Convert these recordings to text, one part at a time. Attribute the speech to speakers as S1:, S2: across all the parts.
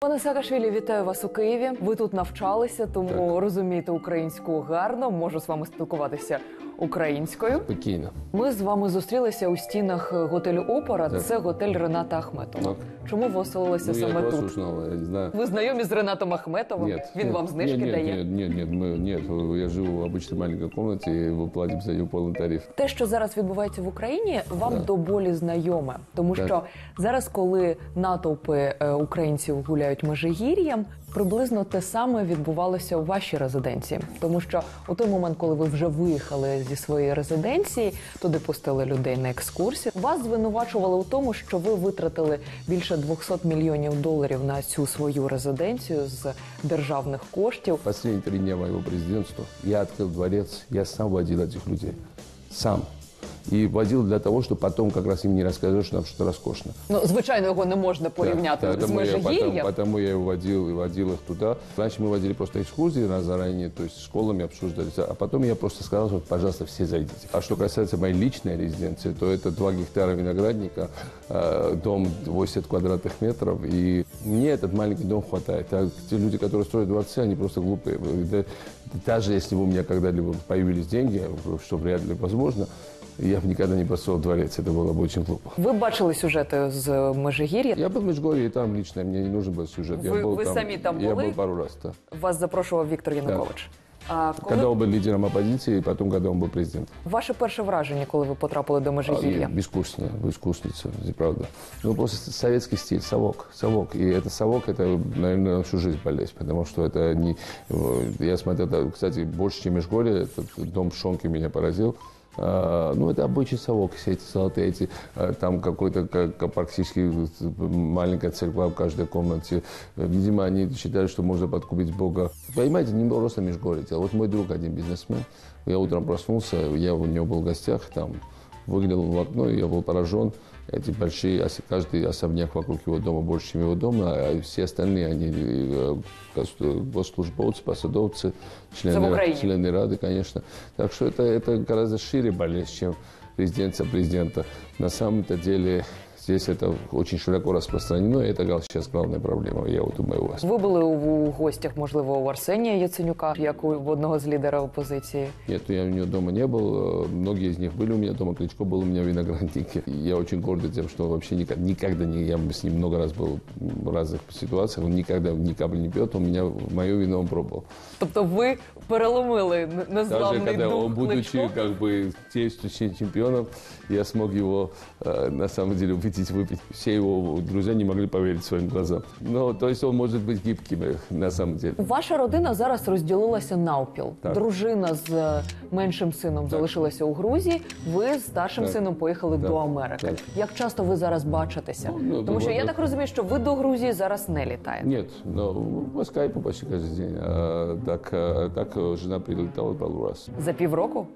S1: Пане Саакашвілі, вітаю вас у Києві. Ви тут навчалися, тому розумієте українську гарно. Можу з вами спілкуватися українською.
S2: Спокійно.
S1: Ми з вами зустрілися у стінах готелю Опера.
S2: Так.
S1: Це готель Рената Ахметова.
S2: Так.
S1: Чому ви оселилися
S2: Ну, я
S1: саме
S2: вас
S1: тут?
S2: узнал, я не знаю.
S1: Ви знайомі з Ренатом Ахметовим?
S2: Нет.
S1: Він
S2: нет,
S1: вам знижки
S2: нет,
S1: дає?
S2: Нет, нет, нет, мы, нет, я живу в обычной маленькой комнате, и мы платим за нее полный тариф.
S1: Те, що зараз відбувається в Україні, вам до болі знайоме, тому
S2: Так.
S1: що зараз, коли натовпи е, українців гуляють межигір'ям, приблизно те саме відбувалося у вашій резиденції. Тому що у той момент, коли ви вже виїхали зі своєї резиденції, туди пустили людей на екскурсію. Вас звинувачували у тому, що ви витратили більше 200 мільйонів доларів на цю свою резиденцію з державних коштів.
S2: Последние три дня моего президентства я открыл дворец, я сам водил этих людей. Сам. И водил для того, чтобы потом как раз им не рассказать, что там что-то роскошно.
S1: Ну звичайно, його не можна порівняти
S2: Да,
S1: з межигір'ям.
S2: потому я его водил и водил их туда. Раньше мы водили просто экскурсии на заранее, то есть школами обсуждались. А потом я просто сказал, что, пожалуйста, все зайдите. А что касается моей личной резиденции, то это 2 гектара виноградника, э, дом 80 квадратных метров. И мне этот маленький дом хватает. А те люди, которые строят дворцы, они просто глупые. Да- даже если бы у меня когда-либо появились деньги, что вряд ли возможно, я бы никогда не построил дворец. Это было бы очень глупо.
S1: Ви бачили сюжети з Межигір'я.
S2: Я был в Межгорье, и там лично мне не нужен был сюжет. я
S1: Вы-
S2: был
S1: вы сами там
S2: Я
S1: были?
S2: был пару раз, да.
S1: Вас запрошував Віктор Янукович. А коли
S2: Когда он был лидером оппозиции, и потом, когда он был президентом.
S1: ваше перше враження, коли ви потрапили до
S2: А,
S1: Межигір'я?
S2: Безвкусно, безвкусница, это правда. Ну, просто советский стиль, совок, совок. И это совок, это, наверное, всю жизнь болезнь, потому что это не... э, Я смотрел, это, кстати, больше, чем Межгорье, этот дом Шонки меня поразил. А, Ну, это обычный совок, все эти золотые, эти, э, там какой-то как, практически маленькая церква в каждой комнате. Э, Видимо, они считают, что можно подкупить Бога. Понимаете, не просто Межгорье. А вот мой друг один бизнесмен, я утром проснулся, я у него был в гостях, там, выглянул в окно, и я был поражен. Эти большие, каждый особняк вокруг его дома больше, чем его дом, а все остальные, они э, гос- госслужбовцы, посадовцы, члены, члены Рады, конечно. Так что это, это гораздо шире болезнь, чем резиденция президента. На самом-то деле здесь это очень широко распространено, и это гал- сейчас главная проблема, я вот думаю, у вас.
S1: Ви були у, у гостях, можливо, у Арсенія Яценюка, як у в одного з лідерів опозиції.
S2: Нет, я у него дома не был. Э, Многие из них были у меня дома. Кличко был у меня в винограднике. И я очень горд тем, что он вообще никогда, никогда не... Я с ним много раз был в разных ситуациях. Он никогда ни капли не пьет. Он меня, мое вино он пробовал.
S1: Тобто ви переломили н-
S2: Даже
S1: незламний
S2: когда
S1: дух
S2: он, будучи
S1: Кличко?
S2: как бы тестью чемпионом, я смог его э, на самом деле убедить выпить. Все его друзья не могли поверить своим глазам. Но, то есть он может быть гибким э, на самом деле.
S1: Ваша родина зараз розділилася навпіл.
S2: Так.
S1: Дружина з е, меншим сином залишилася у Грузії. Ви з старшим
S2: Так.
S1: сином поїхали
S2: Так.
S1: до Америки.
S2: Так.
S1: Як часто ви зараз бачитеся?
S2: Ну,
S1: Тому що я
S2: ну,
S1: так розумію, що ви до Грузії зараз не літаєте.
S2: Нет, но по скайпу почти каждый день. А так, а так э, жена прилетала пару раз.
S1: За півроку?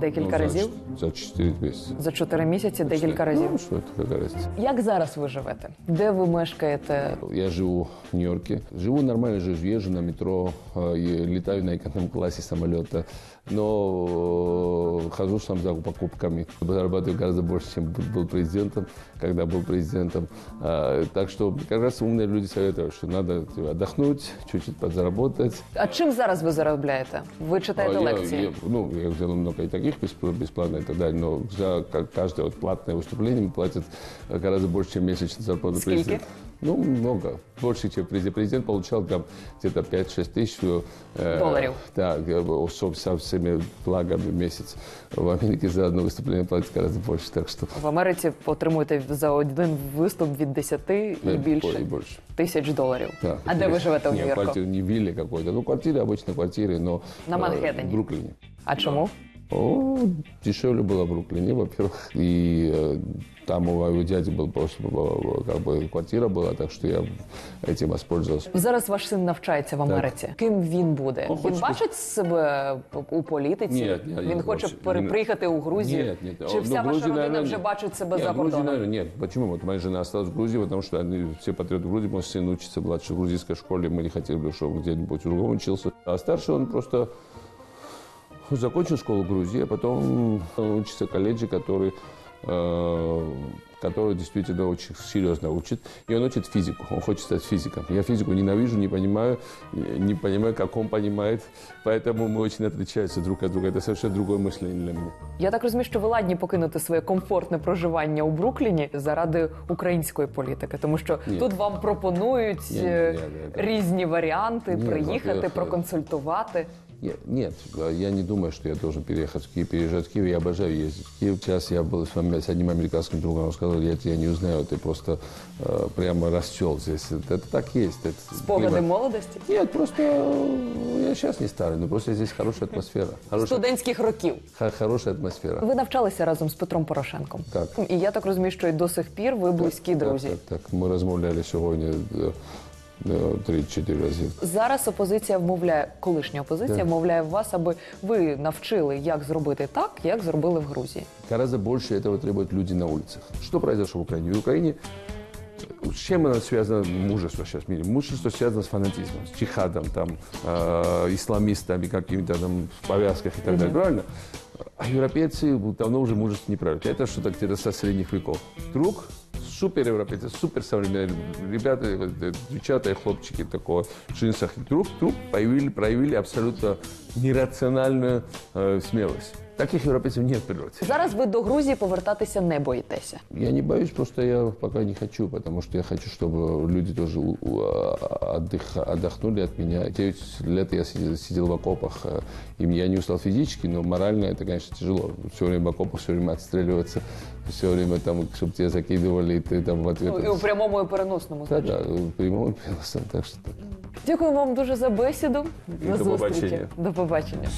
S1: Декілька
S2: Ну, за
S1: разів?
S2: ч- За 4 месяца.
S1: За чотири місяці декілька разів.
S2: Ну, что это, какая разница?
S1: Як зараз ви живете? Де ви мешкаєте?
S2: Я живу в Нью-Йорке. Живу нормально, живу, езжу на метро, э, и летаю на эконом-классе самолета. Но э, хожу сам за покупками. Зарабатываю гораздо больше, чем б- был президентом, когда был президентом. А, Так что как раз умные люди советуют, что надо типа, отдохнуть, чуть-чуть подзаработать.
S1: А чим зараз ви заробляєте? Ви читаєте
S2: А, я-
S1: лекції?
S2: я- ну, я делал много и таких бесп- бесплатно и так далее, но за ка- каждое вот платное выступление мне платят э, гораздо больше, чем месячная зарплата
S1: Скільки?
S2: президента. Ну, много. Больше, чем президент. Президент получал там где-то 5-6 тысяч э,
S1: Долларов.
S2: Да, э, со, со всеми благами в месяц. В Америке за одно выступление платят гораздо больше, так что...
S1: В Америці отримуєте за один виступ від 10 і
S2: э,
S1: більше
S2: И больше.
S1: тисяч доларів.
S2: Да.
S1: А де ви живете в
S2: Нет,
S1: Нью-Йорку?
S2: квартира не вилле какой-то. Ну, квартиры, обычно квартиры, но...
S1: На
S2: э,
S1: Манхэттене.
S2: В Бруклине.
S1: А чому?
S2: О, дешевле было в Бруклине, во-первых. И э, там у моего дяди был просто э, как бы квартира была, так что я этим воспользовался.
S1: Зараз ваш син навчається в Америці. Ким він буде?
S2: Он
S1: він
S2: хоче-
S1: бачить себе у політиці?
S2: Ні, ні,
S1: він
S2: ні,
S1: хоче
S2: вообще.
S1: пере-
S2: Він-
S1: приїхати у Грузію?
S2: Нет, нет.
S1: Чи
S2: Ну,
S1: вся ваша
S2: Грузия,
S1: родина
S2: наверное,
S1: вже
S2: нет.
S1: бачить себе
S2: Нет,
S1: за
S2: Грузия,
S1: кордоном?
S2: наверное, нет. Почему? Вот моя жена осталась в Грузии, потому что они все патриоты Грузии. Мой сын учится в младшей грузинской школе. Мы не хотели бы, чтобы он где-нибудь в другом учился. А старший он просто закончил школу в Грузии, а потом учится в колледже, который э, который действительно очень серьезно учит. И он учит физику, он хочет стать физиком. Я физику ненавижу, не понимаю, не понимаю, как он понимает. Поэтому мы очень отличаемся друг от друга. Это совершенно другое мышление для меня.
S1: Я так розумію, що ви ладні покинути своє комфортне проживання у Брукліні заради української політики, тому що
S2: Ні.
S1: тут вам пропонують
S2: Ні, ні,
S1: е,
S2: ні, ні, ні.
S1: різні варіанти
S2: Ні,
S1: приїхати,
S2: во-первых,
S1: проконсультувати.
S2: Я- Нет, я не думаю, что я должен переехать в Киев, переезжать в Киев. Я обожаю ездить в Киев. Сейчас я был с, вами- с одним американским другом, он сказал, я тебя не узнаю, ты просто э, прямо расцвел здесь. Это, это так есть. Это,
S1: Спогади
S2: климат.
S1: молодості,
S2: Нет, просто э, я сейчас не старый, но просто здесь хорошая атмосфера. Хорошая,
S1: студентських років.
S2: х- хорошая атмосфера.
S1: Ви навчалися разом з Петром Порошенком.
S2: Так.
S1: І я так розумію, що і до сих пір ви близькі друзі.
S2: Так, так, так. Ми розмовляли сьогодні е, е, 3-4 рази.
S1: Зараз опозиція вмовляє, колишня опозиція
S2: Да.
S1: вмовляє вас, аби ви навчили, як зробити так, як зробили в Грузії.
S2: Гораздо больше этого требуют люди на улицах. Что произошло в Украине? В Украине с чем оно связано мужество сейчас в мире? Мужество связано с фанатизмом, с джихадом, там, э, исламистами, какими-то там в повязках и так далее, правильно? А европейцы давно уже мужество не правят. Это что-то где-то со средних веков. Вдруг супер европейцы, супер современные ребята, э, девчата и хлопчики такого в джинсах, вдруг, вдруг проявили, проявили абсолютно нерациональную э, смелость. Таких европейцев нет в природе.
S1: Зараз ви до Грузії повертатися не боїтеся.
S2: Я не боюсь, просто я пока не хочу, потому что я хочу, чтобы люди тоже у- у- а, отдых- отдохнули от меня. 9 лет я сидел, сидел в окопах, э, и я не устал физически, но морально это, конечно, тяжело. Все время в окопах, все время отстреливаться, все время там, чтобы тебя закидывали, и ты там в ответ...
S1: Ну, і у прямому і переносному
S2: Да,
S1: значенні.
S2: да, в прямом и переносном, так что...
S1: Дякую вам дуже за бесіду.
S2: І
S1: До
S2: до
S1: зустрічі.
S2: побачення.
S1: До побачення.